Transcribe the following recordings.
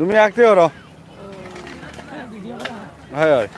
তুমি আঁকতে পারো হয় হয়।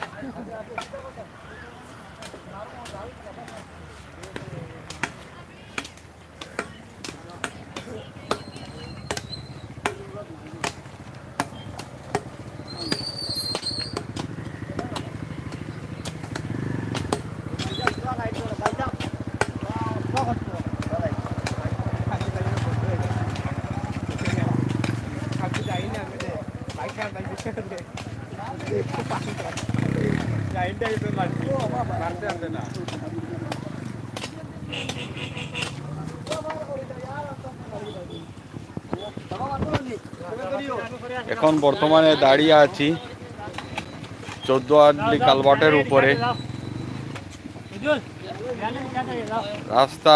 এখন বর্তমানে দাঁড়িয়ে আছি চোদ্দ আটলি কালবাটের উপরে। রাস্তা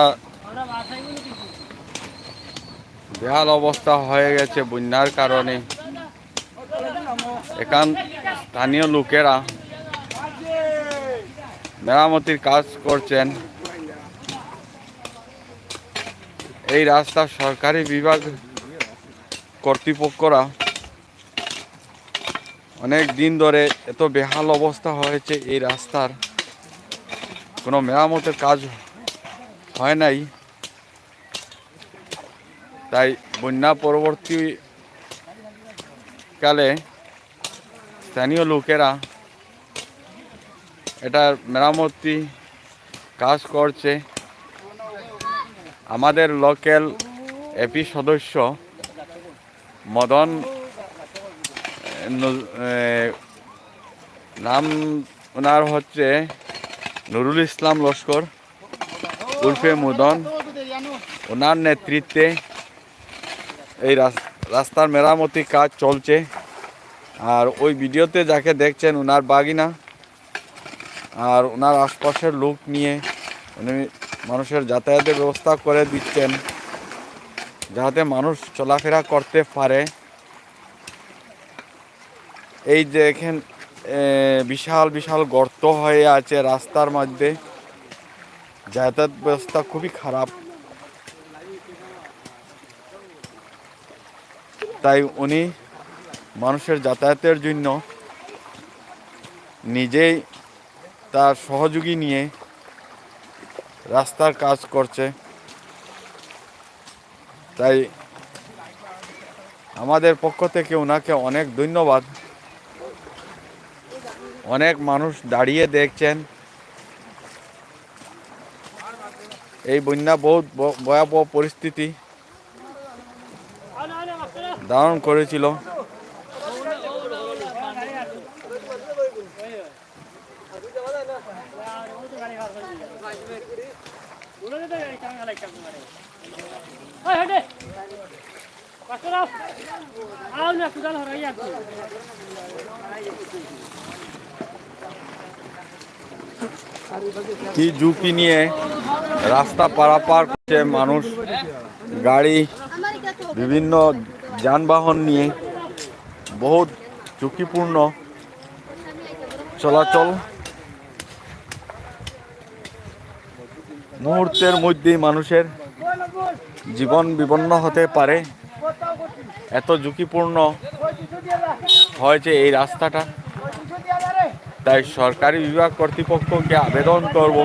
বেহাল অবস্থা হয়ে গেছে বন্যার কারণে। এখান স্থানীয় লোকেরা মেরামতির কাজ করছেন। এই রাস্তা সরকারি বিভাগ কর্তৃপক্ষরা অনেক দিন ধরে এত বেহাল অবস্থা হয়েছে এই রাস্তার। কোনো মেরামতের কাজ হয় নাই। তাই বন্যা পরবর্তী কালে স্থানীয় লোকেরা এটার মেরামতি কাজ করছে। আমাদের লোকাল এপি সদস্য মদন নাম ওনার হচ্ছে নুরুল ইসলাম লস্কর উর্ফে মুদন। ওনার নেতৃত্বে এই রাস- রাস্তার মেরামতি কাজ চলছে। আর ওই ভিডিওতে যাকে দেখছেন ওনার বাগিনা আর ওনার আশপাশের লোক নিয়ে উনি মানুষের যাতায়াতের ব্যবস্থা করে দিচ্ছেন, যাতে মানুষ চলাফেরা করতে পারে। এই যে এখান বিশাল বিশাল গর্ত হয়ে আছে রাস্তার মধ্যে। যাতায়াত ব্যবস্থা খুবই খারাপ। তাই উনি মানুষের যাতায়াতের জন্য নিজেই তার সহযোগী নিয়ে রাস্তার কাজ করছে। তাই আমাদের পক্ষ থেকে ওনাকে অনেক ধন্যবাদ। অনেক মানুষ দাঁড়িয়ে দেখছেন। এই বন্যা বহুত ভয়াবহ পরিস্থিতি ধারণ করেছিল। কি ঝুঁকি নিয়ে রাস্তা পারাপার করছে মানুষ গাড়ি বিভিন্ন যানবাহন নিয়ে বহুত ঝুঁকিপূর্ণ চলাচল। মুহূর্তের মধ্যেই মানুষের জীবন বিপন্ন হতে পারে। এত ঝুঁকিপূর্ণ হয়েছে এই রাস্তাটা। তাই সরকারি বিভাগ কর্তৃপক্ষকে আবেদন করব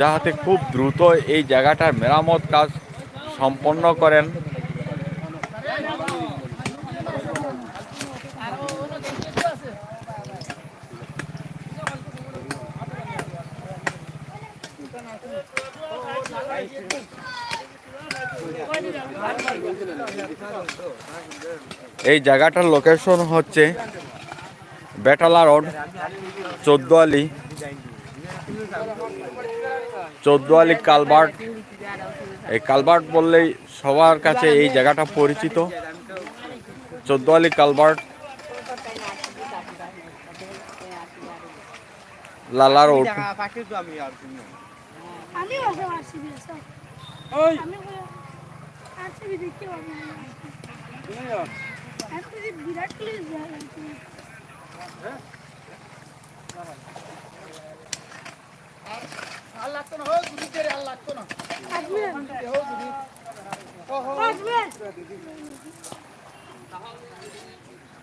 যাহাতে খুব দ্রুত এই জায়গাটার মেরামত কাজ সম্পন্ন করেন। এই জায়গাটার লোকেশন হচ্ছে বেটালা রোড, চোদ্দোয়ালি। চোদ্দোয়ালি কালবার্ট। এই কালবার্ট বললেই সবার কাছে এই জায়গাটা পরিচিত। চোদ্দোয়ালি কালবার্ট। লালা রোড। আমি ওসব আরসিবি সব আমি আরসিবি দেখতে পাবো আমি তো বিরাট কোহলি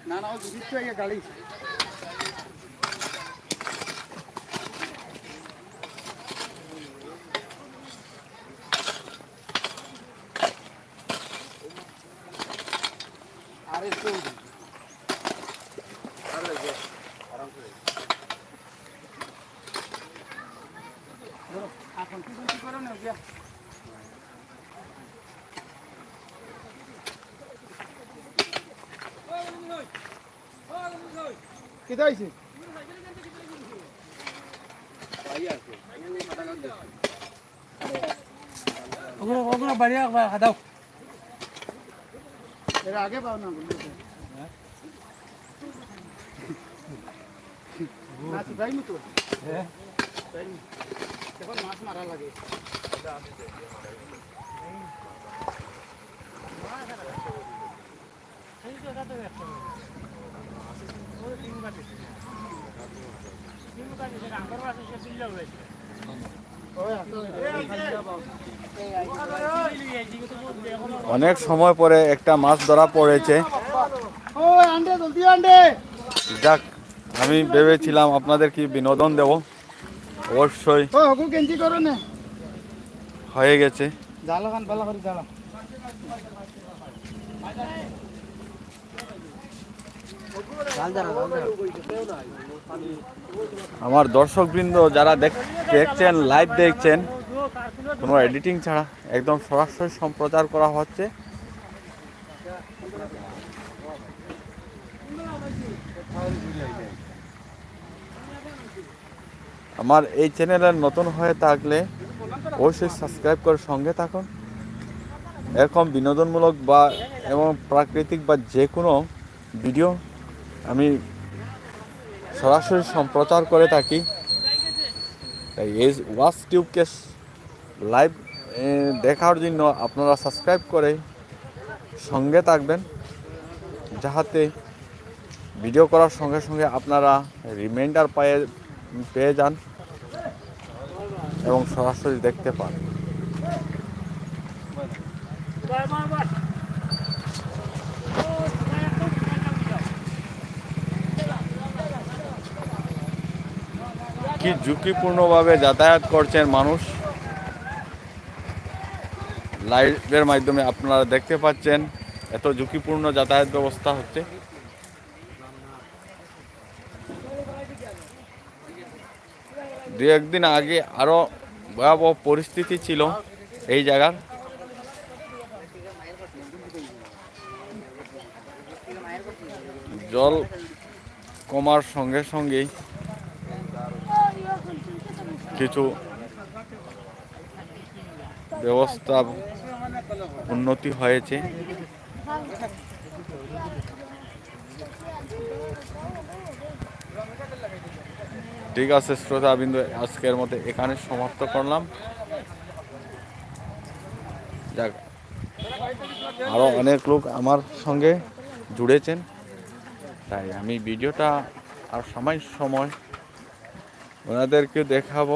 না না ও দিচ্ছে এই গাড়ি আরে তো আরে যে আরাম করে ধরো এখন কি করো না কেটে আইছে ওগুলো ওগুলো বাড়ি দাও। এর আগে পাও না মাছ যাইনি তো হ্যাঁ? এখন মাছ মারা লাগে। ওই অনেক সময় পরে একটা মাছ ধরা পড়েছে। যাক আমি ভেবেছিলাম আপনাদের কি বিনোদন দেব। অবশ্যই হয়ে গেছে। আমার দর্শকবৃন্দ যারা দেখ- দেখছেন লাইভ দেখছেন কোনো এডিটিং ছাড়া, একদম সরাসরি সম্প্রচার করা হচ্ছে। আমার এই চ্যানেলের নতুন হয়ে থাকলে অবশ্যই সাবস্ক্রাইব করে সঙ্গে থাকুন। এরকম বিনোদনমূলক বা এবং প্রাকৃতিক বা যে কোনো ভিডিও আমি সরাসরি সম্প্রচার করে থাকি। তাই এই ওয়াচ টিউবকে লাইভ দেখার জন্য আপনারা সাবস্ক্রাইব করে সঙ্গে থাকবেন, যাহাতে ভিডিও করার সঙ্গে সঙ্গে আপনারা রিমাইন্ডার পেয়ে পেয়ে যান এবং সরাসরি দেখতে পান। কি ঝুঁকিপূর্ণভাবে যাতায়াত করছেন মানুষ? লাইভের মাধ্যমে আপনারা দেখতে পাচ্ছেন এত ঝুঁকিপূর্ণ যাতায়াত ব্যবস্থা হচ্ছে। দু একদিন আগে আরও ভয়াবহ পরিস্থিতি ছিল এই জায়গার। জল কমার সঙ্গে সঙ্গেই কিছু ব্যবস্থা উন্নতি হয়েছে। ঠিক আছে শ্রোতা বিন্দু আজকের মধ্যে এখানে সমাপ্ত করলাম। যাক আরও অনেক লোক আমার সঙ্গে জুড়েছেন, তাই আমি ভিডিওটা আর সময় সময় ওনাদেরকে দেখাবো।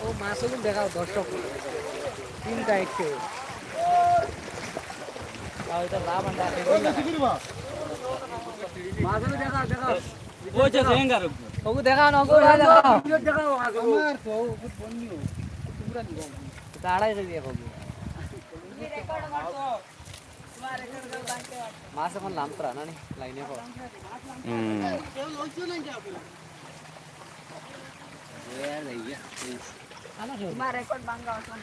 ও মাছগুলো দেখাও, দর্শক। তিনটা একটু। মাছগুলো দেখাও দেখাও। ওই যে জেঙ্গার ওগু দেখাও। দিয়ে ಮಾಸ ಬಂದು ಅಂತರ ನಾನಿ ಲೈನೇ ಬಾ ರೆಕಾರ್ಡ್ ಬಂಗ ಅವಸರ